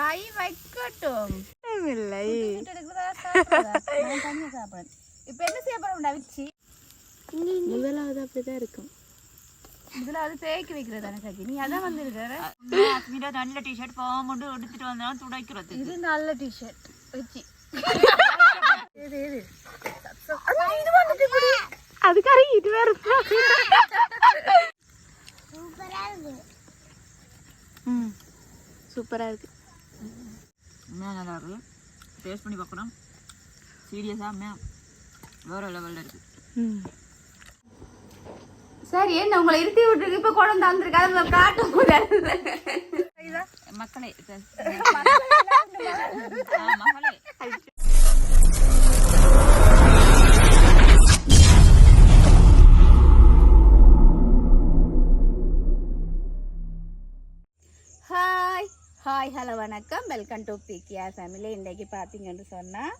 கை வைக்கட்டும். இல்லை. இப்ப என்ன செய்ய போறோம் டவிச்சி முதலாவது அப்படிதான் இருக்கும். இதுல அது தேய்க்கு வைக்கிறது தானே சஜி? நீ அதான் வந்திருக்கிற? நல்ல டிஷர்ட் பாவம் கொண்டு எடுத்துட்டு வந்தா துடைக்கிறது இது நல்ல டிஷர்ட் வச்சு. அதுக்காக இது வேற ம். சூப்பரா இருக்கு. உண்மையாக நல்லா டேஸ்ட் பண்ணி பார்க்குறோம் சீரியஸாக உண்மையாக வேறு லெவலில் இருக்குது சரி என்ன உங்களை இருத்தி விட்டுருக்கு. இப்ப குழந்தை வந்திருக்கு அதை காட்டும் கூடாது மக்களே மகளே ஹாய் ஹலோ வணக்கம். வெல்கம் டு பிகியா ஃபேமிலி இன்றைக்கு பார்த்தீங்கன்னு சொன்னால்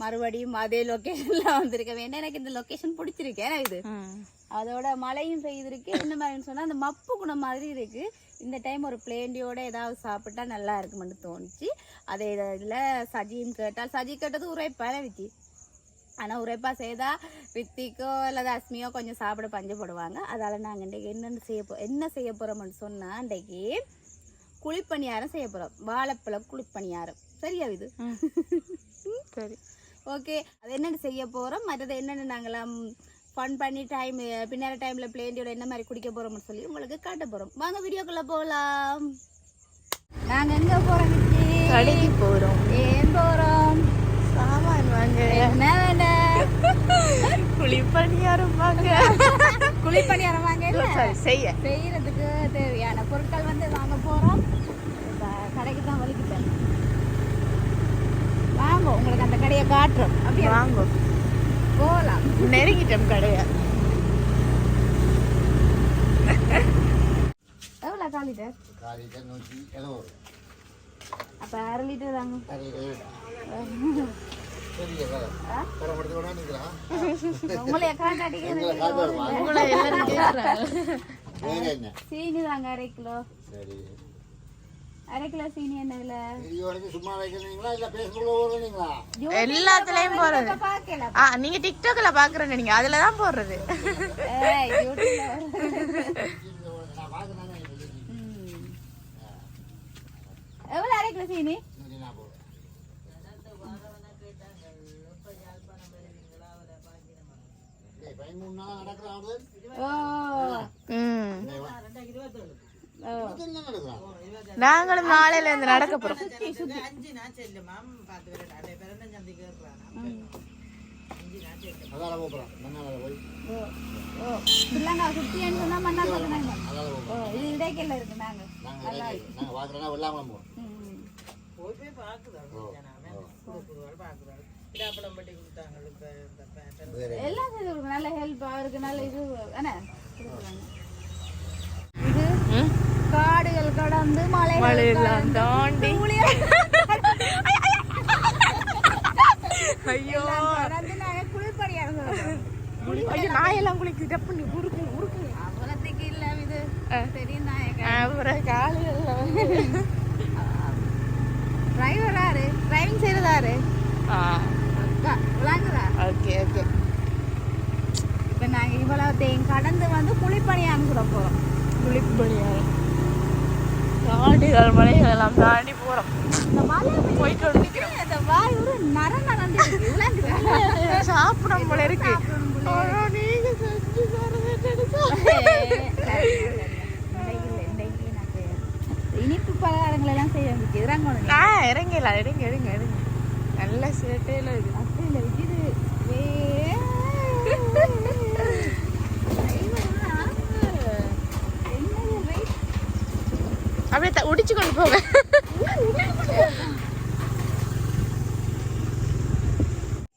மறுபடியும் அதே லொக்கேஷனில் வந்திருக்க வேண்டாம் எனக்கு இந்த லொக்கேஷன் பிடிச்சிருக்கு. ஏன்னா இது அதோட மழையும் பெய்திருக்கு. என்ன மாதிரின்னு சொன்னால் அந்த மப்பு குணம் மாதிரி இருக்கு. இந்த டைம் ஒரு பிளேண்டியோட ஏதாவது சாப்பிட்டா நல்லா இருக்குமென்னு தோணுச்சு. அதே இதில் சஜியும் கேட்டால் சஜி கேட்டது உரைப்பான வித்தி ஆனால் உரைப்பா செய்தா வித்திக்கோ அல்லது அஸ்மியோ கொஞ்சம் சாப்பிட பஞ்சப்படுவாங்க. அதால் நாங்கள் இன்றைக்கு என்னென்ன செய்ய போ என்ன செய்ய போகிறோம்னு சொன்னால் இன்றைக்கு குழிப்பணியாரம் செய்ய போகிறோம் வாழைப்பழ குழிப்பணியாரம். சரியா இது? சரி. ஓகே. அது என்னென்ன செய்ய போகிறோம் மற்றது என்னென்ன நாங்களாம் ஃபன் பண்ணி டைம் பின்னாடி டைமில் பிளேண்டியோட என்ன மாதிரி குடிக்க போகிறோம்னு சொல்லி உங்களுக்கு காட்ட போகிறோம் வாங்க வீடியோக்குள்ளே போகலாம். நாங்கள் எங்கே போகிறோம் கடைக்கு போறோம். ஏன் போகிறோம் சாமான் வாங்க. என்ன வேண்டாம் குளிப்பணியாரம் வாங்க. குழிப்பணியாரம் வாங்க செய்ய. செய்யறதுக்கு தேவையான பொருட்கள் வந்து வாங்க போறோம் இப்ப கடைக்கு தான் வலிக்கிட்டேன் வாங்க உங்களுக்கு அந்த கடையை காட்டுறோம். அப்படியே வாங்க. போகலாம் நெருங்கிட்டோம் கடைய. எவ்வளோ கால் லிட்டர் காலையில் நூற்றி எழுபது அப்போ அரை லிட்டர் தாங்க. சீனி தாங்க அரை கிலோ. சரி. அரை கிலோ சீனி என்ன விலை சும்மா வைக்கிறீங்களா? இல்லை ஃபேஸ்புக்கில் ஓடுறீங்களா எல்லாத்துலயும் போறது ஆ நீங்க டிக்டாக்ல பாக்குறேன் நீங்க. அதுல தான் போடுறது. ஏய், யூடியூப்ல வரும். நான் பார்க்குறேன் ம். எவ்வளோ அரை கிலோ சீனி? நூற்றி நாற்பது பதிமூணு நாள் நடக்கிறான் ஓ. ம். நாங்களும் நாளையில இருந்து நடக்க போறோம். எல்லாம் நல்ல ஹெல்ப் அவருக்கு நல்ல இது. என்ன? காடுகள் கடந்து மலைகள் மழையெல்லாம் கடந்து, தாண்டி. ஐயோ. ஐயோ நாயெல்லாம் குளிக்கு டப்பு நீ உருக்கு உருக்கு அவ்வளோத்துக்கு இல்ல இது. ஆ. தெரியும் நாயக அப்புறம் காலையில வந்து. டிரைவர் யாரு டிரைவிங் செய்யறதாரு ஓகே ஓகே. இப்போ நாங்கள் இவ்வளோத்தையும் கடந்து வந்து குளிப்பணியான்னு சொல்ல போகிறோம் குளிப்பணியாரம் காடுகள் மலைகள் எல்லாம் தாண்டி மலை போயிட்டு இருக்கு. விளாங்குறா சாப்பிடும் போல இருக்கு. இனிப்பு பலகாரங்கள் எல்லாம் செய்ய இறங்கணும் ஆ இறங்கலாம் இறங்க இறங்க இறங்க. நல்ல சேட்டையில இது அப்படி இல்லை இது வே என்னது wait. அப்படியே உடிச்சு கொண்டு போக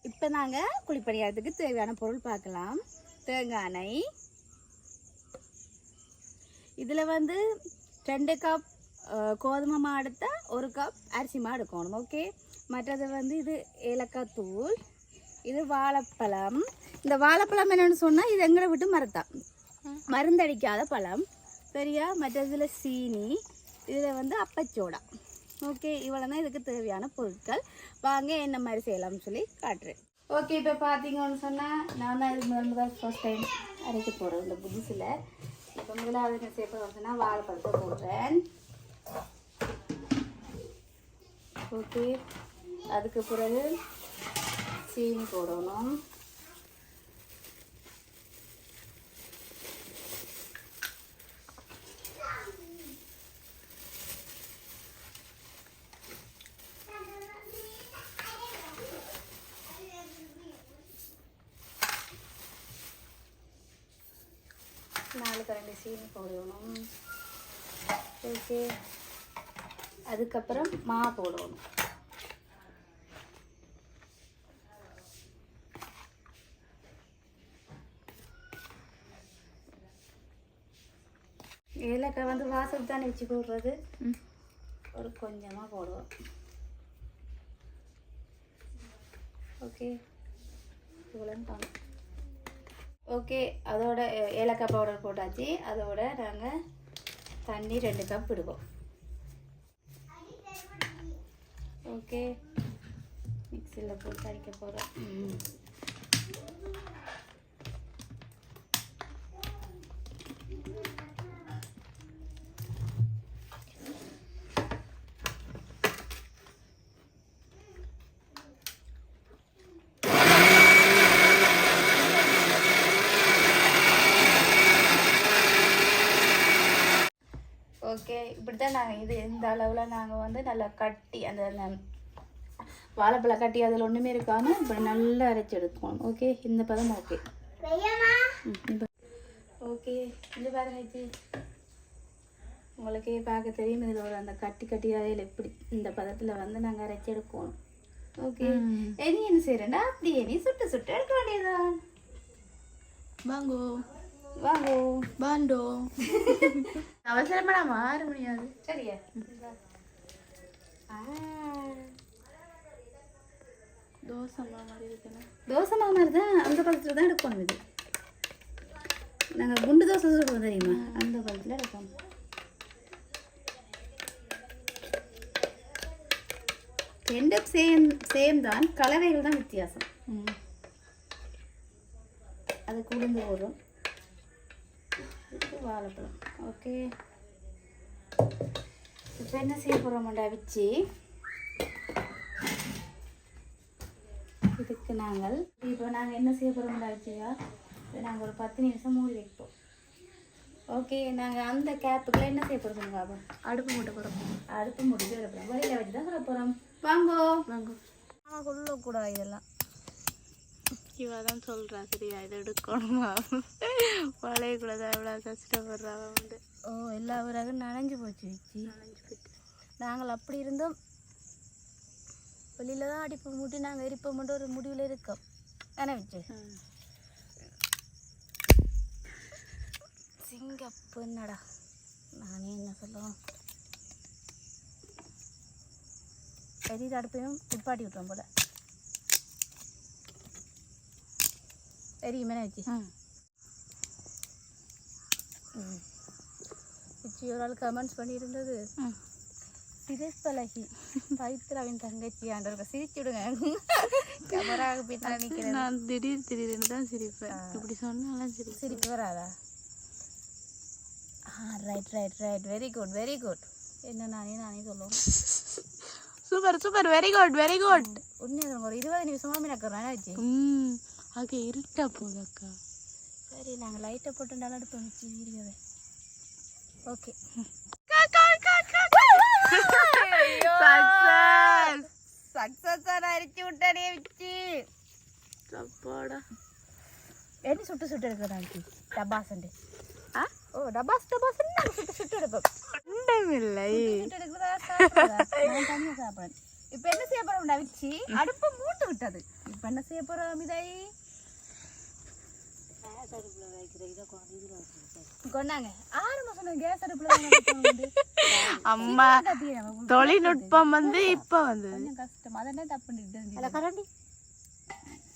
இப்போ நாங்கள் குளிப்பணியாரத்துக்கு தேவையான பொருள் பார்க்கலாம். தேங்காய் எண்ணெய். இதில் வந்து ரெண்டு கப் கோதுமை மா எடுத்தா ஒரு கப் அரிசி மா எடுக்கணும் ஓகே மற்றது வந்து இது ஏலக்காய் தூள் இது வாழைப்பழம். இந்த வாழைப்பழம் என்னன்னு சொன்னால் இது எங்களை விட்டு மரத்தான் மருந்தடிக்காத பழம். சரியா? மற்றதுல சீனி இதில் வந்து அப்பச்சோடா. ஓகே இவ்வளோ தான் இதுக்கு தேவையான பொருட்கள். வாங்க என்ன மாதிரி செய்யலாம்னு சொல்லி காட்டுறேன். ஓகே இப்போ பார்த்தீங்கன்னு சொன்னால் நான் தான் இது முதல் முதல் ஃபர்ஸ்ட் டைம் அரைக்க போகிறேன் இந்த புதுசில். இப்போ முதலாவது என்ன செய்ய போகிறேன் சொன்னால் வாழைப்பழத்தை போடுறேன். ஓகே அதுக்கு பிறகு சீனி போடணும் நாலு கரண்டி சீனி போடணும். ஓகே. அதுக்கப்புறம் மா போடணும். ஏலக்காய் வந்து வாசல் தானே வச்சு போடுறது? ஒரு கொஞ்சமாக போடுவோம். ஓகே. இவ்வளோ தாங்க ஓகே அதோட ஏலக்காய் பவுடர் போட்டாச்சு. அதோட நாங்கள் தண்ணி ரெண்டு கப் விடுவோம். ஓகே மிக்சியில் போட்டு அடிக்க போகிறோம் தான் நாங்கள் இது இந்த அளவில் நாங்கள் வந்து நல்லா கட்டி அந்த ந- வாழைப்பழ கட்டி அதில் ஒன்றுமே இருக்காமல் இப்படி நல்லா அரைச்சி எடுத்துக்கணும் ஓகே இந்த பதம் ஓகே ஓகே இது பாருங்க உங்களுக்கே பார்க்க தெரியும் இதில் ஒரு அந்த கட்டி கட்டி அறையில் இப்படி இந்த பதத்தில் வந்து நாங்கள் அரைச்சி எடுக்கணும் ஓகே இனி என்ன செய்கிறேன்னா அப்படியே நீ சுட்டு சுட்டு எடுக்க வேண்டியதுதான். வாங்கோ. வாங்கோ. பாண்டோ அவசரப்படா மாற முடியாது. சரியா? ஆ தோசை மாதிரி இருக்குண்ணா தோசை மாதிரி தான் அந்த பழத்தில் தான் எடுக்கணும் இது. நாங்கள் குண்டு தோசை சுடுவோம் தெரியுமா? அந்த பழத்தில் எடுக்கணும் ரெண்டும் சேம் சேம் தான். கலவைகள் தான் வித்தியாசம். ம். அது குளிர்ந்து போதும் இது வாழைப்பழம். ஓகே இப்போ என்ன செய்ய போகிறோம்டா வச்சு இதுக்கு நாங்கள் இப்போ நாங்கள் என்ன செய்ய போகிறோம்டா வச்சுக்கா நாங்கள் ஒரு பத்து நிமிஷம் மூடி வைப்போம். ஓகே நாங்கள் அந்த கேப்புக்குள்ள என்ன செய்ய போகிறோம் பாபா? அடுப்பு மூட்டை போகிறோம் அடுப்பு முடிச்சு வைப்போம் வெளியில் வச்சு தான் சொல்ல போகிறோம் வாங்கோ. வாங்கோ. கொள்ளக்கூடாது இதெல்லாம். இவ தான் சொல்றா சரியா? இதை எடுக்கணுமா? பழைய தான் எவ்வளோ கஷ்டப்படுறா வந்து. ஓ எல்லா விறகும் நனைஞ்சு போச்சு வச்சு. நனைஞ்சு போயிட்டு. நாங்கள் அப்படி இருந்தோம். வெளியில தான் அடிப்பு மூட்டி நாங்கள் இருப்போம்ன்ற ஒரு முடிவில் இருக்கோம். என்ன வச்சு. சிங்கப்பு என்னடா? நானே என்ன சொல்லுவோம் பெரிய அடுப்பையும் குப்பாட்டி விட்டோம் போல. தெரியுமே வச்சு ம். வச்சு ஒரு ஆள் கமெண்ட்ஸ் பண்ணியிருந்தது. ம். சிரேஷ் பழகி பவித்ராவின் தங்கச்சி ஆண்டவருக்கு சிரிச்சு விடுங்க. கேமராவுக்கு பின்னால் நிற்கிறேன் நான் திடீர் திடீர்னு தான் சிரிப்பேன். இப்படி சொன்னாலும் சிரிப்பேன். சிரிப்பு வராதா? ஆ right right right very good very good என்ன நானே நானே சொல்லுவோம். Super super. Very good very good உண்மையாக ஒரு இருபது நிமிஷமாக வச்சு ம். அக்கா இருட்டா போகுது அக்கா. சரி நாங்கள் லைட்டை போட்டு நல்லா எடுப்போம் வச்சு வீடியோவை ஓகே அரிச்சு விட்டானே வச்சு சப்பாடா என்ன சுட்டு சுட்டு எடுக்கிறேன் டபாசண்டு ஆ? ஓ டபாஸ் டபாஸ் நாங்கள் சுட்டு சுட்டு எடுப்போம். தனியா சாப்பிடுறேன். இப்ப என்ன செய்ய போறோம் நவிச்சி அடுப்பு மூட்டு விட்டது. இப்ப என்ன செய்ய போறோம் மிதாய் கொண்டாங்க. ஆறு மாசம் கேஸ் அடுப்புல. அம்மா தொழில்நுட்பம் வந்து இப்ப கொஞ்சம் கஷ்டம். அதென்ன தப்பு பண்ணிட்டு கரண்டி.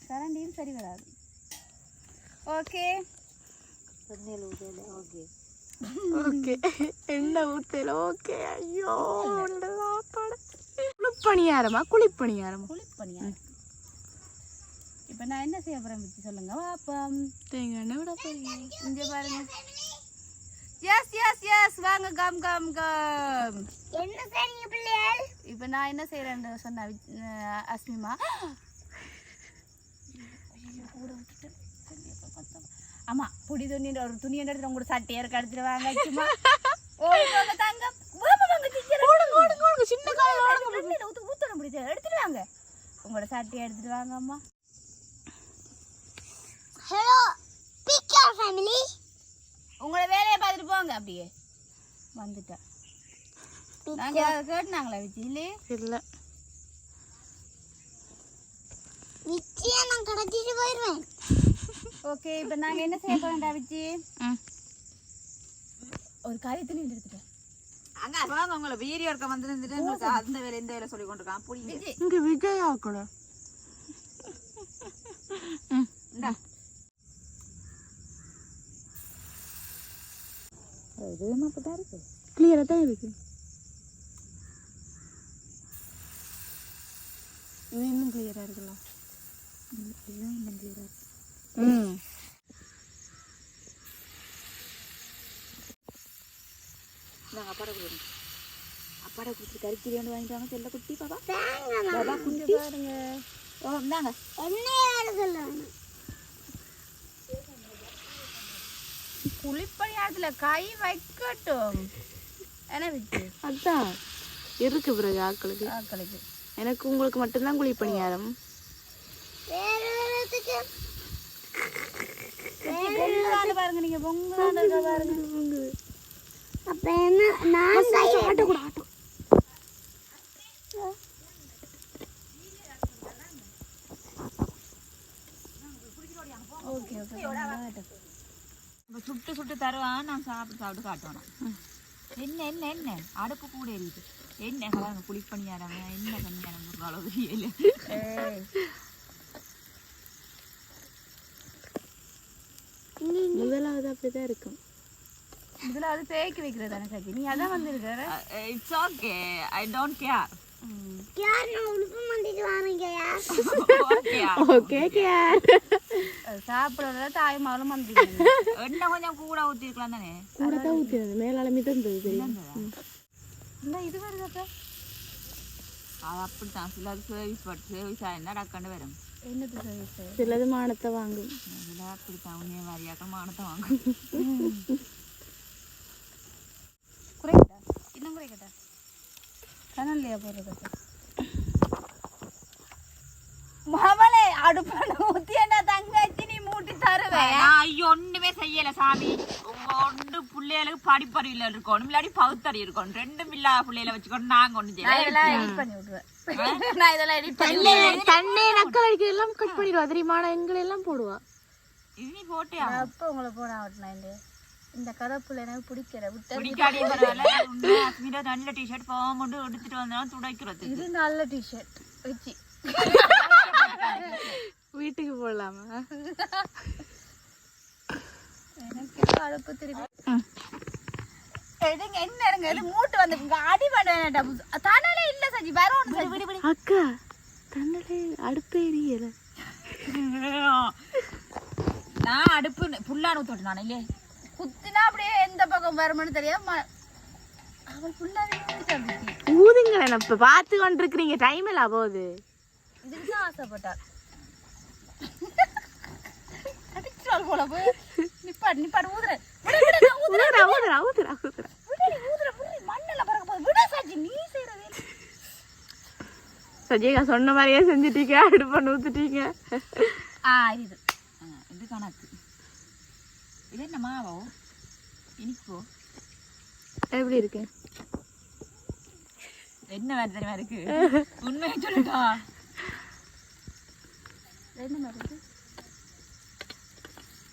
கரண்டியும் சரி வராது. ஓகே. ஓகே. ஓகே. எண்ணெய் ஊத்தல ஓகே. ஐயோ குளிப்பணியாரமா? குளிப்பணியாரமா? குளிப்பணியா இப்போ நான் என்ன செய்ய போகிறேன் பற்றி சொல்லுங்க வாப்பம் தேங்காய் எண்ணெய் விட போறீங்க இங்கே பாருங்க எஸ் எஸ் எஸ் வாங்க கம் கம் கம் என்ன செய்றீங்க பிள்ளைகள் இப்போ நான் என்ன செய்கிறேன்னு சொன்ன அஸ்மிமா ஆமா புடி துணி ஒரு துணி எடுத்து உங்களோட சட்டையை இருக்க எடுத்துட்டு வாங்க சும்மா ஓடி வாங்க தாங்க ஓடுங்க ஓடுங்க ஓடுங்க சின்ன கால ஓடுங்க ஊத்து ஊத்தணும் முடியுது எடுத்துட்டு வாங்க உங்களோட சட்டையை எடுத்துட்டு வாங்க அம்மா ஹலோ பிகே ஃபேமிலி உங்களோட வேலையை பார்த்துட்டு போங்க அப்படியே. வந்துட்டேன். நாங்க கேட்டுனாங்களா விஜி இல்லையே இல்ல. நிச்சயம் நான் கடத்திட்டு போயிடுவேன். ஓகே இப்போ நாங்க என்ன செய்ய போறோம்டா விஜி? ம். ஒரு துணி எடுத்துட்டேன் அங்க வாங்க உங்களை வீடியோ இருக்க வந்து இருந்துட்டு உங்களுக்கு அந்த வேலை இந்த வேலை சொல்லி கொண்டிருக்கான். விஜி. இங்க விஜய் ஆக்கணும் இதுவும் அப்படிதான் இருக்கு கிளியரா தான் இருக்கு இது இன்னும் கிளியரா இருக்கலாம் இன்னும் clear-ஆ இருக்கு. ம் இந்தாங்க அப்பாட கொடுங்க அப்பாட கொடுத்து கறிக்கறி வந்து வாங்கிட்டு வாங்க செல்ல குட்டி பாப்பா. தேங்காய் பாபா குட்டி பாருங்க. ஓ இந்தாங்க. என்னையால குளிப்பணியாரத்துல கை வைக்கட்டும். என்ன விஜி அதான். இருக்கு பிறகு ஆக்களுக்கு. ஆக்களுக்கு. எனக்கு உங்களுக்கு மட்டும்தான் குளிப்பணியாரம் வேற வேறத்துக்கு பொங்கலாண்டு பாருங்க நீங்க பொங்கலாண்டு பாருங்க. அப்ப என்ன நான் செய்வேன் ஆட்டோ கூட ஆட்டோ ஓகே ஓகே இப்ப சுட்டு சுட்டு தருவான் நான் சாப்பிட்டு சாப்பிட்டு காட்டுவேன் என்ன என்ன என்ன? அடுப்பு கூட எரியுது. என்ன பாருங்க குளி பண்ணியாராங்க என்ன பண்ணியாராங்க அளவு தெரியல. முதலாவது அப்படிதான் இருக்கும். இதுல அது தேய்க்கு வைக்கிறது தானே சஜி நீ அதான் வந்திருக்கிற. It's okay I don't care யார் நான் உழுப்பு மாட்டிட்டு வாரீங்கயா ஓகே ஓகே கேர் சாப்பிட்றத தாய்மாலும் வந்துருக்கீங்க எண்ணெய் கொஞ்சம் கூட ஊற்றிருக்கலாம் தானே? கூட தான் ஊற்றினது மேலால மிதந்தது இந்த இது. வருதாக்கா அது அப்படித்தான். சிலது சர்வீஸ் பட் சர்வீஸ் ஆயிருந்தா டக்குன்னு வரும். என்னது சர்வீஸ் சிலது மானத்தை வாங்கும். இதில் அப்படித்தான். உண்மையை மாதிரியாக்க மானத்தை வாங்கும். குறைக்கட்டா? இன்னும் குறைக்கட்டா? கனல்லையா போடுறதுக்கு மாமலே அடுப்பான ஊத்தி என்ன தங்கச்சி நீ மூட்டி தருவேன் நான் ஐயோ ஒண்ணுமே செய்யல சாமி. உங்க ஒன்று பிள்ளைகளுக்கு படிப்பறிவில் இருக்கணும். இல்லாட்டி பகுத்தறி இருக்கணும். ரெண்டும் இல்லாத பிள்ளைகளை வச்சுக்கொண்டு நாங்க ஒண்ணு நான் செய்யல இதெல்லாம் எடிட் பண்ணி விட்டுருவேன். நான் இதெல்லாம் எடிட் பண்ணி தன்னை நக்கல் அடிக்க எல்லாம் கட் பண்ணிடுவா. தெரியுமா? ஆனா எங்களை எல்லாம் போடுவா. இது நீ போட்டே நான் அப்போ உங்களை போட ஆகட்டினா இந்த கதப்புல எனக்கு பிடிக்கிற விட்டு நல்ல டிஷர்ட் போகாம மட்டும் எடுத்துட்டு வந்தாலும் துடைக்கிறது இது நல்ல டிஷர்ட் வச்சு. வீட்டுக்கு போடலாமா எனக்கு அடுப்பு திருப்பி? எடுங்க என்ன இருங்க இது மூட்டு வந்து அடி பண்ண தானாலே இல்ல சஜி வேற ஒண்ணு விடு விடு அக்கா தன்னலே அடுப்பு எரியல. நான் அடுப்பு புல்லான ஊத்தோட்டு நான் இல்லையே? குத்தினா அப்படியே எந்த பக்கம் வரும்னு தெரியாம அவள் ஃபுல்லாவே ஊதுங்களேன் இப்ப பார்த்து கொண்டிருக்கிறீங்க. டைம் இல்ல போகுது. இதுக்கு தான் ஆசைப்பட்டாள். போல போய். நிப்பாடு நிப்பாடு ஊதுற. ஊதுறா ஊதுறா ஊதுறா. ஊதுறா விடுடி, ஊதுற, விடுடி, மண்ணுல பறக்க போகுது. விடு சஜி, நீ வேலை. சஜிகா சொன்ன மாதிரியே செஞ்சுட்டீங்க. அடுப்பை ஊத்துட்டீங்க ஆ, இது. ஆ, இது கணக்கு. இது என்ன மாவோ? இனிப்போ எப்படி இருக்கு? என்ன வேறு தெரியுமா இருக்கு? உண்மையை சொல்லுடா. என்ன மாதிரி இருக்கு?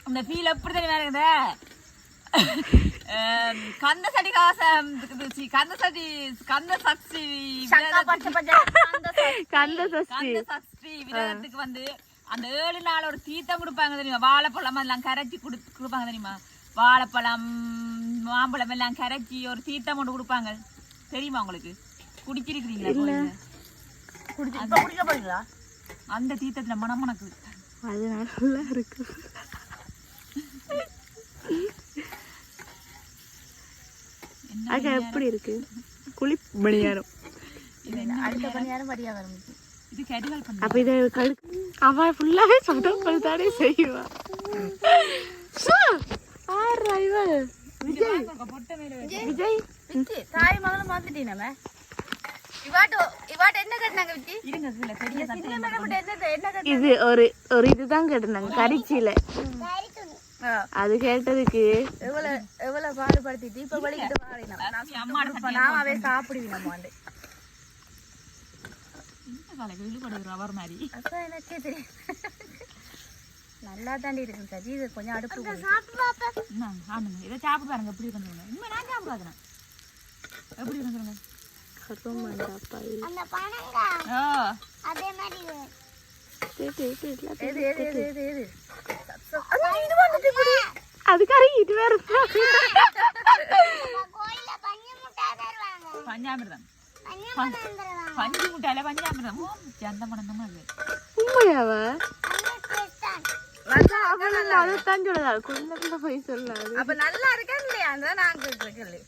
அந்த ஃபீல் எப்படி தெரியுமா இருக்குதே? கந்த சடி காசம் கந்த சடி கந்த சக்தி கந்த சஷ்டி கந்த சஷ்டி விரதத்துக்கு வந்து அந்த ஏழு நாள் ஒரு தீர்த்தம் கொடுப்பாங்க தெரியுமா? வாழைப்பழம் அதெல்லாம் கரைச்சி குடு கொடுப்பாங்க தெரியுமா? வாழைப்பழம் மாம்பழம் எல்லாம் கரைச்சி ஒரு தீர்த்தம் கொண்டு கொடுப்பாங்க. தெரியுமா உங்களுக்கு? குடிச்சிருக்கிறீங்களா போறீங்களா? அந்த தீர்த்தத்துல அது நல்லா இருக்கு. எப்படி இருக்கு? குளி பணியாரம் அடுத்த பணியாரம் படியா வரும். அப்ப இதை அவன் ஃபுல்லாவே சொடம் தானே செய்வா. சு! ஆறா இவள் விஜய். பொட்டை மேல வச்சு. விஜய். தாய் மகளும் கட்டினாங்க இது ஒரு ஒரு இதுதான் கேட்டிருந்தாங்க கரிச்சியில அது கேட்டதுக்கு எவ்வளவு எவ்வளவு பாடுபடுத்திட்டு இப்ப வலிக்கிட்டு நான் அவே சாப்பிடுவேன் காலைக்கு இழுபடுகிற அவர் மாதிரி. அதான் எனக்கே தெரியும் நல்லா தாண்டி இருக்கு சஜி இது கொஞ்சம் அடுப்பு ஆனுங்க இதை சாப்பிட்டு பாருங்க எப்படி இருக்குன்னு இனிமே நான் சாப்பிடாதுண்ணா எப்படி ஓ அதே மாதிரி இது. எது எது எது எது எது அது கறங்கிட்டு வேற பஞ்சாமிர்தம் பஞ்சு முட்டாயில பஞ்சாமிர்தம் ஓ அந்த மனம் தான் அது உண்மையாவா அந்த கிறிஸ்தான் அவள் அதைத்தான் சொல்லதா குள்ள போய் சொல்லாது அப்ப நல்லா இருக்கா இல்லையா அதான் நான் கேட்கல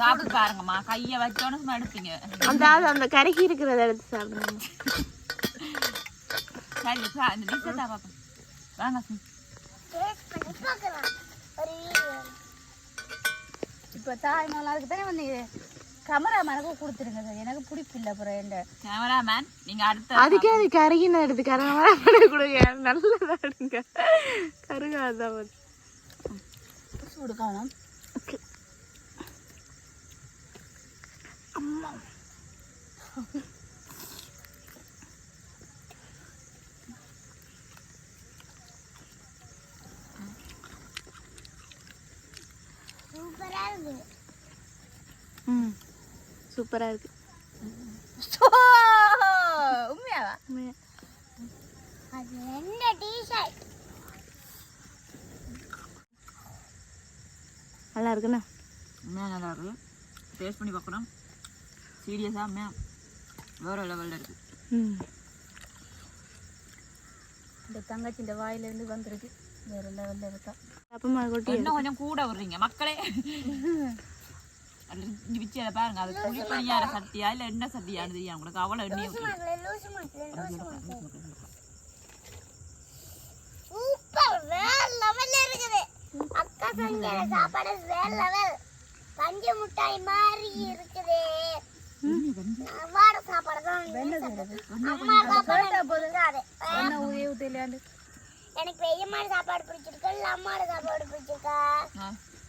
சாப்பிட்டு பாருங்கம்மா கையை வச்சோன்னு சும்மா எடுப்பீங்க அந்த அந்த கரைக்கு இருக்கிறத எடுத்து சாப்பிடுங்க சரி இந்த தான் பார்ப்போம் வாங்க சும். டேஸ்ட் பண்ணி பார்க்கலாம் ஒரு வீடியோ இப்ப தாய் மகளுக்கு தானே வந்து கமரா மனக்கு கொடுத்துருங்க சார் எனக்கு பிடிப்பில்ல அப்புறம் இந்த கேமராமேன் நீங்க அடுத்த அதுக்கே அது கருகின எடுத்து பண்ண கொடுங்க. நல்லதா எடுங்க. கருகாதான் வந்து சூடு காணும். சூப்பரா இருக்கு ம். சூப்பரா இருக்கு உண்மையாவா? அது ரெண்டு டிஷர்ட் நல்லா இருக்குண்ணா உண்மையா நல்லா இருக்கு டேஸ்ட் பண்ணி பார்க்கணும். சீரியஸாக உண்மையா. வேற லெவலில் இருக்கு. ம். இந்த தங்கச்சி இந்த வாயில இருந்து வந்திருக்கு. வேற லெவல்ல இருக்கா. அப்பமா கொட்டி இன்னும் கொஞ்சம் கூட விடுறீங்க மக்களே. அது இங்க வச்சு அதை பாருங்க அது குழிப்பணியார சட்டியா இல்லை என்ன சட்டியான்னு தெரியும் உங்களுக்கு. அவ்வளோ எண்ணெய் ஊற்றி லூசு மாட்டல லூசு மாட்டல சூப்பர் வேற லெவல்ல இருக்குது. அக்கா செஞ்ச சாப்பாடு வேற லெவல் பஞ்சு முட்டாய் மாதிரி இருக்குது. எனக்கு பெரியம்மாட சாப்பாடு பிடிச்சிருக்கு இல்ல அம்மாட சாப்பாடு பிடிச்சிருக்கா?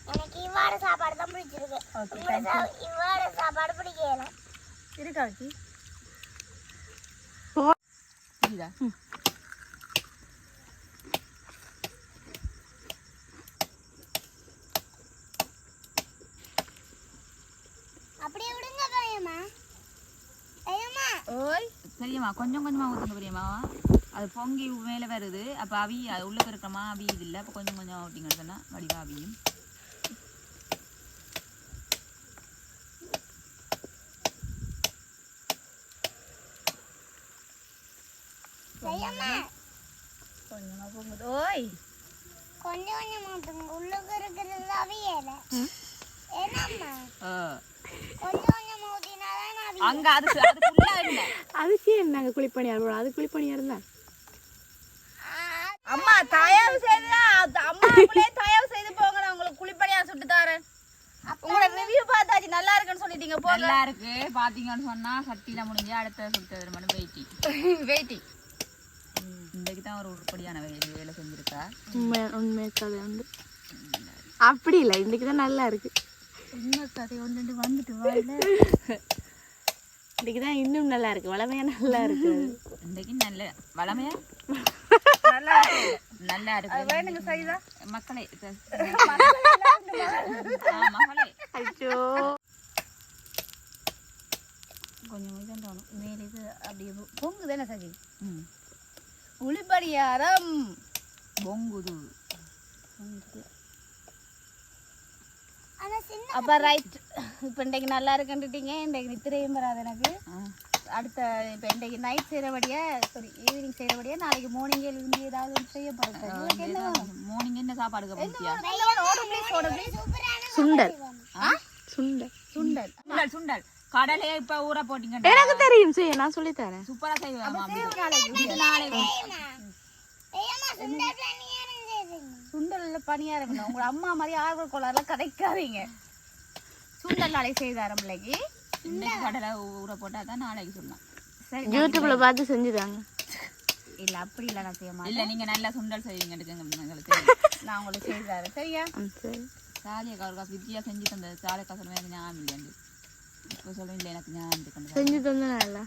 எனக்கு இவ்வாட சாப்பாடு தான் பிடிச்சிருக்கு. இவ்வாட சாப்பாடு பிடிக்கல. இருக்கா வச்சி புரியுதா அப்படியே விடுங்க பெரியம்மா பெரியம்மா ஓய் சரியாம்மா கொஞ்சம் கொஞ்சமாக ஊற்றுங்க பெரியம்மாவா அது பொங்கி மேலே வருது. அப்போ அவி அது உள்ளே இருக்கிறமா அவி இது இல்லை. அப்போ கொஞ்சம் கொஞ்சம் ஊட்டிங்கன்னு வடிவா அவியும். பெரியம்மா. கொஞ்சமா போகுது ஓய். கொஞ்சம் கொஞ்சம் மாத்துங்க உள்ளுக்கு இருக்கிறது அவியல. என்னம்மா. கொஞ்சம் அங்க அது அதுக்குள்ள இல்லை. அதுக்கே நாங்க குளிப்பணியார் போடுறோம் அது குளிப்பணியார் தான் அம்மா தயவு செய்து அம்மா அப்படியே தயவு செய்து போங்க. நான் உங்களுக்கு குளிப்பணியா சுட்டு தரேன். உங்களோட ரிவ்யூ பார்த்தாச்சு. நல்லா இருக்குன்னு சொல்லிட்டீங்க. போங்க. நல்லா இருக்கு. பாத்தீங்கன்னு சொன்னா சட்டியில முடிஞ்சு அடுத்த சுத்தது மட்டும் வெயிட்டி வெயிட்டிங் இன்றைக்கு தான் ஒரு உருப்படியான வேலை வேலை செஞ்சிருக்கா? உண்மை உண்மை கதை உண்டு அப்படி இல்லை. இன்னைக்கு தான் நல்லா இருக்கு. என்ன கதை ஒன்று வந்துட்டு வாயில. இன்னைக்கு தான் இன்னும் நல்லா இருக்கு. வளமையா நல்லா இருக்கு. இன்றைக்கு நல்ல வளமையா? நல்லா இருக்கு. நல்லா இருக்கு. வேணுங்க சரிதா மக்களே மகளே ஐயோ. கொஞ்சம் இதான் தோணும். மேலே இது அப்படியே பொங்கு தானே சஜி? ம். குளிப்பணியாரம் பொங்குது. சின்ன அப்ப ரைட் இப்ப இன்றைக்கு நல்லா இருக்குன்னுட்டீங்க. இன்றைக்கு நித்திரையும் வராது எனக்கு. அடுத்த இப்ப இன்றைக்கு நைட் செய்யறபடியா சாரி ஈவினிங் செய்யறபடியா நாளைக்கு மார்னிங் இருந்து ஏதாவது ஒன்று செய்ய போறேன் என்ன மார்னிங் என்ன சாப்பாடுக்கு போச்சியா ஓடு ப்ளீஸ் ஓடு ப்ளீஸ் சுண்டல். சுண்டல். சுண்டல். சுண்டல் சுண்டல். கடலையே இப்ப ஊற போட்டீங்க எனக்கு தெரியும் செய்ய நான் சொல்லி தரேன். சூப்பரா செய்வேன் நாளைக்கு. நாளைக்கு ஏமா சுண்டல் பணியாரம் செய்றீங்க சுண்டல்ல பணியாரம் இல்லை. உங்க அம்மா மாதிரி ஆர்வ கோளாறுல கதைக்காதீங்க. சுண்டல் நாளைக்கு செய்தாரம் பிள்ளைக்கு இன்னைக்கு கடலை ஊற போட்டா தான் நாளைக்கு சொல்லலாம் சரி யூடியூப்ல பார்த்து செஞ்சுதாங்க. இல்ல அப்படி இல்ல நான் செய்ய மாட்டேன். இல்ல நீங்க நல்லா சுண்டல் செய்வீங்க எங்களுக்கு. நான் உங்களுக்கு செய்தாரு சரியா? சரி. சாலியை கவர்க்கா ஃப்ரிட்ஜியா செஞ்சு தந்தது. சாலை கசல் எனக்கு ஞாபகம் இல்லையாண்டு இப்போ இல்லை எனக்கு ஞாபகம் இருக்கு செஞ்சு தந்தேன்ல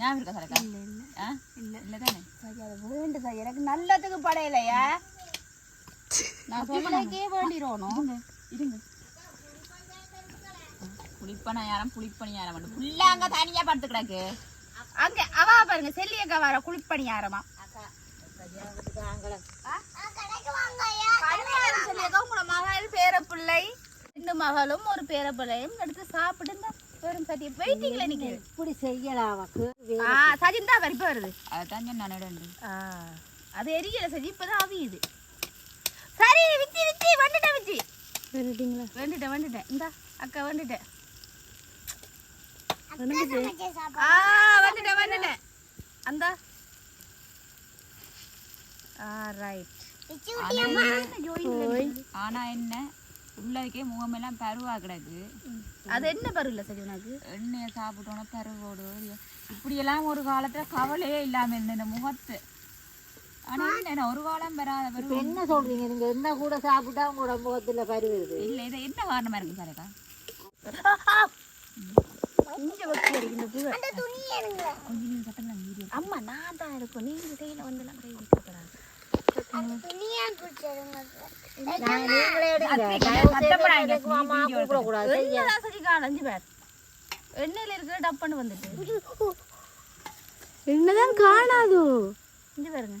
ஞாபகம் இருக்கா ஆ இல்ல. இல்லை தானே? சரி அது வேண்டு சார். எனக்கு நல்லதுக்கு படையலையா? நான் சொன்னதுக்கே வேண்டிடணும் இருங்க புளிப்பணியாரம் புள்ளாங்க தனியா படுத்து கிடக்கு. அங்க அவ பாருங்க செல்லியக்கா வர குளிப்பணியாரமா. உங்களோட மகள் பேரப்பிள்ளை இந்த மகளும் ஒரு பேரப்பிள்ளையும் எடுத்து சாப்பிடுங்க. வெறும் சட்டி வெயிட்டிங்ல நீங்க இப்படி செய்யலாம் அவக்கு? சஜிந்தா வரிப்பா வருது. அதுதான் நான் அது எரியல சரி இப்பதான் அவியுது. சரி விச்சி விச்சி வந்துட்டேன் விச்சி வந்துட்டீங்களா? வந்துட்டேன் வந்துட்டேன் இந்தா அக்கா வந்துட்டேன் ஆ வந்துட்டேன் வந்துட்டேன் அந்த. ஆ ரைட் ஆனா என்ன? உள்ளதுக்கே முகமெல்லாம் பருவா கிடக்கு. அது என்ன பருவ சரி உனக்கு? எண்ணெயை சாப்பிட்டோன்னா பருவோடு. இப்படியெல்லாம் ஒரு காலத்துல கவலையே இல்லாம இருந்த இந்த முகத்து. ஆனா என்ன ஒரு காலம் வராத என்ன சொல்றீங்க? நீங்க என்ன கூட சாப்பிட்டா உங்களோட முகத்துல பருவுது இல்ல இது என்ன காரணமா இருக்கு சரக்கா இங்க வச்சு அடிக்கிற பூவை அந்த துணி எடுங்க. அம்மா நான் தான் இருக்கும் நீங்க கையில கை கூப்பிடக்கூடாது. என்னதான் சரி காணஞ்சு பேர். எண்ணெயில இருக்கிற டப்புன்னு வந்துட்டு. என்னதான் காணாதோ. இங்க பாருங்க.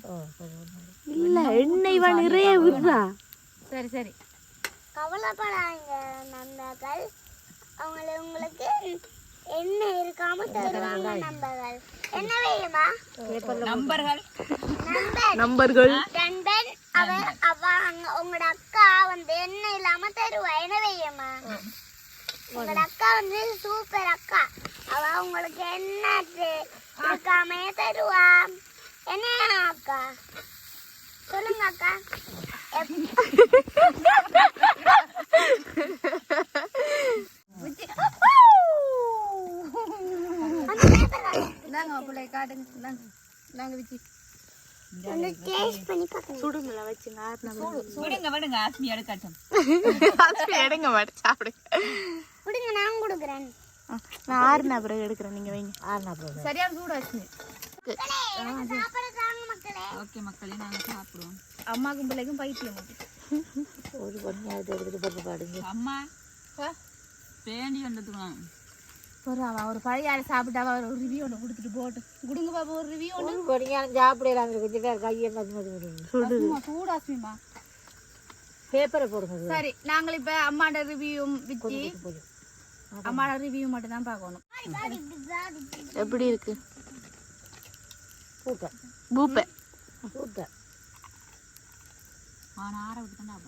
இல்ல எண்ணெய் வா நிறைய விடுறா சரி சரி. கவலைப்படாதீங்க நண்பர்கள். அவங்கள உங்களுக்கு என்ன இருக்காம தருவாங்க நண்பர்கள். என்ன வேணுமா? நம்பர்கள் நண்பர். நம்பர்கள் நண்பன் அவ அவ உங்களோட அக்கா வந்து என்ன இல்லாம தருவா. என்ன வேணுமா? உங்களோட அக்கா வந்து சூப்பர் அக்கா. அவ உங்களுக்கு என்ன இருக்காம தருவா. என்ன அக்கா? சொல்லுங்க அக்கா. பிள்ளை காட்டுங்க. நாங்க நாங்க விச்சி டேஸ்ட் பண்ணி பார்க்கணும். சுடுங்கள வச்சுங்க ஆறுனா விடுங்க விடுங்க ஆஸ்மி எடுக்கட்டும் எடுங்க மாட்டேன் சாப்பிடுங்க. கொடுங்க நான் கொடுக்குறேன். நான் ஆறுனா பிறகு எடுக்கிறேன் நீங்க வைங்க. போதும் சரியான சூடு வச்சு மக்களே. ஓகே மக்களே நாங்க சாப்பிடுவோம். அம்மாக்கும் பிள்ளைக்கும் பைத்தியம். ஒரு பொண்ணாவது எடுத்துட்டு போட்டு பாடுங்க அம்மா? பேண்டி வந்துட்டுக்கலாம் ஒரு அவன் ஒரு பழைய ஆள் சாப்பிட்டு ஒரு ரிவ்யூ ஒன்று கொடுத்துட்டு போட்டு. கொடுங்க பாப்பா ஒரு ரிவ்யூ ஒன்று ஒரு பொடியாலும் சாப்பிடலாம் கொஞ்சம் பேர் கையை மதி மதி சூடாஸ்மிமா பேப்பரை போடுங்க. சரி நாங்கள் இப்ப அம்மாட ரிவ்யூவும் விச்சி போதும் அம்மாட ரிவ்யூ மட்டும் தான் பார்க்கணும் எப்படி இருக்கு? பூப்பை. ஆற விட்டு தான்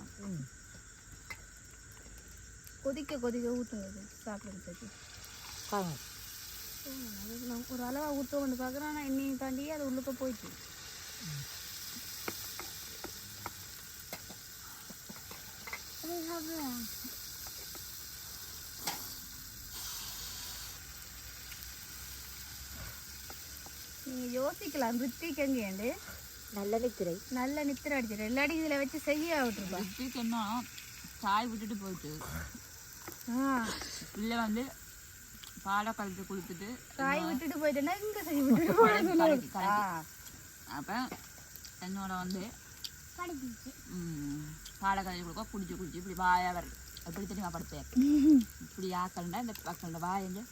கொதிக்க கொதிக்க ஊற்றுங்க நான் ஒரு அளவா ஊற்ற வந்து பார்க்குறேன் ஆனால் என்னையும் தாண்டி அது உள்ளுக்க போயிட்டு. நீங்க யோசிக்கலாம். ரித்திக் எங்கேண்டு நல்ல நித்திரை. நல்ல நித்திர அடிச்சிட்டு இல்லாட்டி இதில் வச்சு செய்ய விட்டுருப்பா இதுக்கு என்ன சாய் விட்டுட்டு போயிட்டு ஆ. பிள்ளை வந்து பாலை கழுத்து குளித்துட்டு காய் விட்டுட்டு போயிட்டேன்னா இங்கே செய்ய விட்டுட்டு கலக்கி அப்போ என்னோட வந்து பாலை கழுவி கொடுக்க குடிச்சு குடிச்சு இப்படி வாயா வருது. எப்படி தெரியுமா படுப்பேன் இப்படி ஆக்கள்னா இந்த பக்கம்ல வாயஞ்சு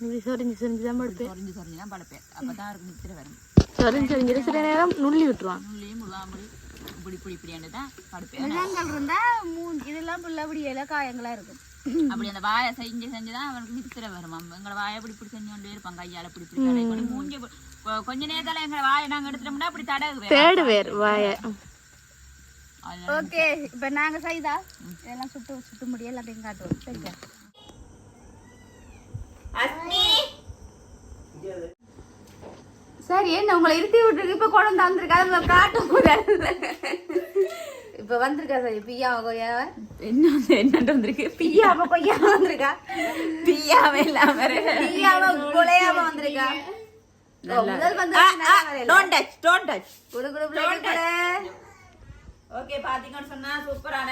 இப்படி சொரிஞ்சு சொரிஞ்சு தான் படுப்பேன். சொரிஞ்சு சொரிஞ்சு தான் படுப்பேன். அப்போ தான் இருக்கு நித்திர வரும். சொரிஞ்சு சொரிஞ்சு. சில நேரம் நுள்ளி விட்டுருவான். முள்ளியும் முள்ளாமடி இப்படி இப்படி இப்படியாண்டு தான் படுப்பேன். விலங்கல் இருந்தா மூ இதெல்லாம் புள்ள அப்படி இலை காயங்களா இருக்கும். அப்படி அந்த வாயை செஞ்சு செஞ்சுதான் அவனுக்கு நித்திர வருமா. எங்களை வாயை இப்படி இப்படி செஞ்சு கொண்டே இருப்பாங்க. கையால இப்படி இப்படி மூஞ்சி கொஞ்ச நேரத்துல எங்க வாயை நாங்க எடுத்துட்டோம்னா அப்படி தடவு தேடு வேர் வாய. ஓகே இப்ப நாங்க செய்தா? இதெல்லாம் சுட்டு சுட்டு முடிய எல்லாத்தையும் காட்டுவோம். சரிங்க. சரி என்ன உங்களை இருத்தி விட்டுருக்கு இப்ப கொண்டு வந்து வந்திருக்கா அதை உங்களுக்கு காட்ட முடியாது இப்ப வந்திருக்கா சரி பியாவ கொய்யாவ என்ன என்னட்டு வந்திருக்கு? பியாவ கொய்யாவ வந்திருக்கா? பியாவே இல்லாம பியாவ கொலையாவ வந்திருக்கா? ஓ, முதல் வந்து டோன்ட் டச் டோன்ட் டச் குடு குடு பிள்ளைங்க குடு. ஓகே பாத்தீங்கன்னு சொன்னா சூப்பரான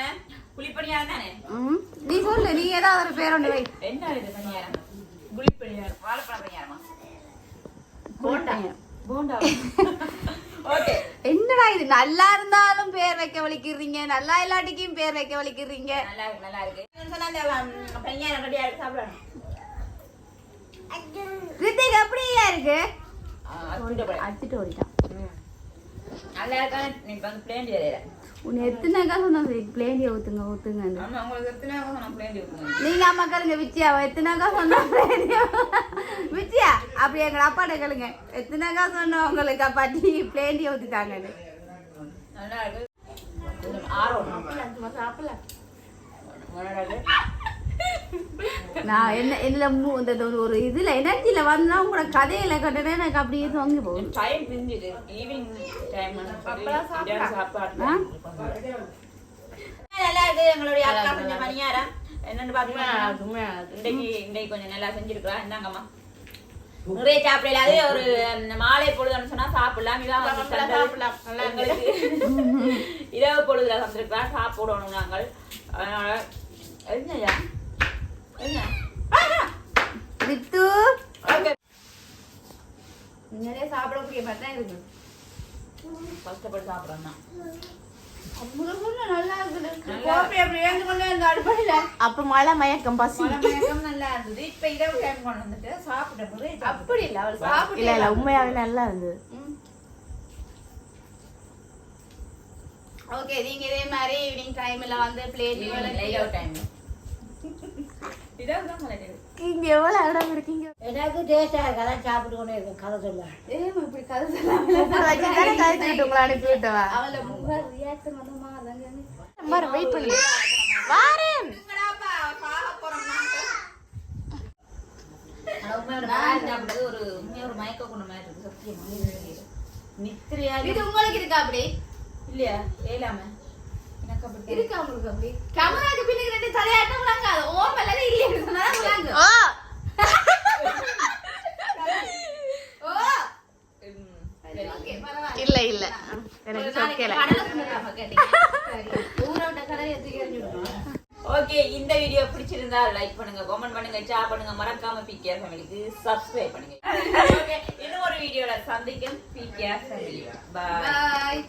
குழிப்பணியாரம் தானே? ம், நீ சொல்லு நீ ஏதாவது ஒரு பேர் ஒன்று வை. என்ன இது பணியாரம்? குழிப்பணியாரம் வாழைப்பழம் பணியாரமா போண்டா. போண்டா. ஓகே. என்னடா இது? நல்லா இருந்தாலும் பேர் வைக்க வலிக்கிறீங்க. நல்லா இல்லாட்டிக்கும் பேர் வைக்க வலிக்கிறீங்க. நல்லா இருக்கு நல்லா இருக்கு. சொன்னா பணியாரம் ரெடியா இருக்கு சாப்பிடணும். ரித்திக் அப்படியா இருக்கு. அடிச்சுட்டு ஓடிட்டான். நல்லா இருக்கா நீ வந்து பிளேன் தெரியல உன்னை எத்தனைக்கா சொன்னா சரி பிளேண்டிய ஊத்துங்க ஊத்துங்க நீங்க அம்மா கேளுங்க விச்சியாவா எத்தனைக்கா சொன்னா பிளேண்டிய விச்சியா அப்படி எங்க அப்பாட்ட கேளுங்க. எத்தனைக்கா சொன்னா உங்களுக்கு அப்பாட்டி பிளேண்டிய ஊத்திட்டாங்கன்னு நல்லா நான் என்ன என்ன மூ- இந்த ஒரு இதுல எனர்ஜில வந்தா உங்களோட கதையில கட்டுனே எனக்கு அப்படியே தொங்கி போகும் டைம் பிரிஞ்சுது. ஈவினிங் டைம் சாப்பாடு ஆ? நல்லா இருக்கு எங்களுடைய அக்கா கொஞ்சம் பணியாரம். என்னன்னு பாத்தீங்கன்னா இன்னைக்கு இன்னைக்கு கொஞ்சம் நல்லா செஞ்சிருக்கா இந்தாங்கம்மா. நிறைய சாப்பிடல. அது ஒரு மாலை பொழுதுன்னு சொன்னா சாப்பிடலாம். இதான் சாப்பிடலாம். இரவு பொழுதுல வந்திருக்கா சாப்பிடணும் நாங்கள். அதனால என்னையா ஓகே. நிறைய சாப்பிடக்கூடிய மாதிரி தான் இருக்கு. கஷ்டப்பட்டு அப்ப மழை மயக்கம் பசி. நல்லா இருந்தது. இப்ப இரவு டைம் கொண்டு வந்துட்டு சாப்பிட்ட போது அப்படி இல்ல அவள் இல்ல சாப்பிடல இல்ல உண்மையாவே நல்லா இருந்தது. ஓகே நீங்க இதே மாதிரி ஈவினிங் டைம்ல வந்து இரவு டைம் இரவு தான் சொல்லிட்டு இங்க எவ்வளவு இடம் இருக்கீங்க? எனக்கு டேஸ்டா இருக்கு? அதான் சாப்பிட்டு கொண்டே இருக்கேன். கதை சொல்ல. ஏமா இப்படி கதை சொல்லாம கழிச்சுட்டு உங்களை அனுப்பி விட்டவா? அவள முக ரியாக்ஷன் வந்துமா அதான் பாரு வெயிட் பண்ணு வாரேன். சாப்பிட்டது ஒரு ஒரு மயக்க கொண்ட மாதிரி இருக்கு. சத்தியமா நித்திரையா இது உங்களுக்கு இருக்கா அப்படி? இல்லையா? ஏலாம இருக்கா உங்களுக்கு அப்படி? கேமராக்கு பின்னுக்கு ரெண்டு தலையாட்டம் விளாங்க. ஓம் அல்லது இல்லையா சொன்னா விளாங்க. ஓ. ஓ. ம், ஓகே இல்ல இல்ல. எனக்கு சொக்கல இந்த வீடியோ பிடிச்சிருந்தா லைக் பண்ணுங்க கமெண்ட் பண்ணுங்க ஷேர் பண்ணுங்க. மறக்காம பிகேஆர் ஃபேமிலிக்கு சப்ஸ்கிரைப் பண்ணுங்க. ஓகே இன்னும் ஒரு வீடியோல சந்திக்கும். பிகேஆர் ஃபேமிலி பாய்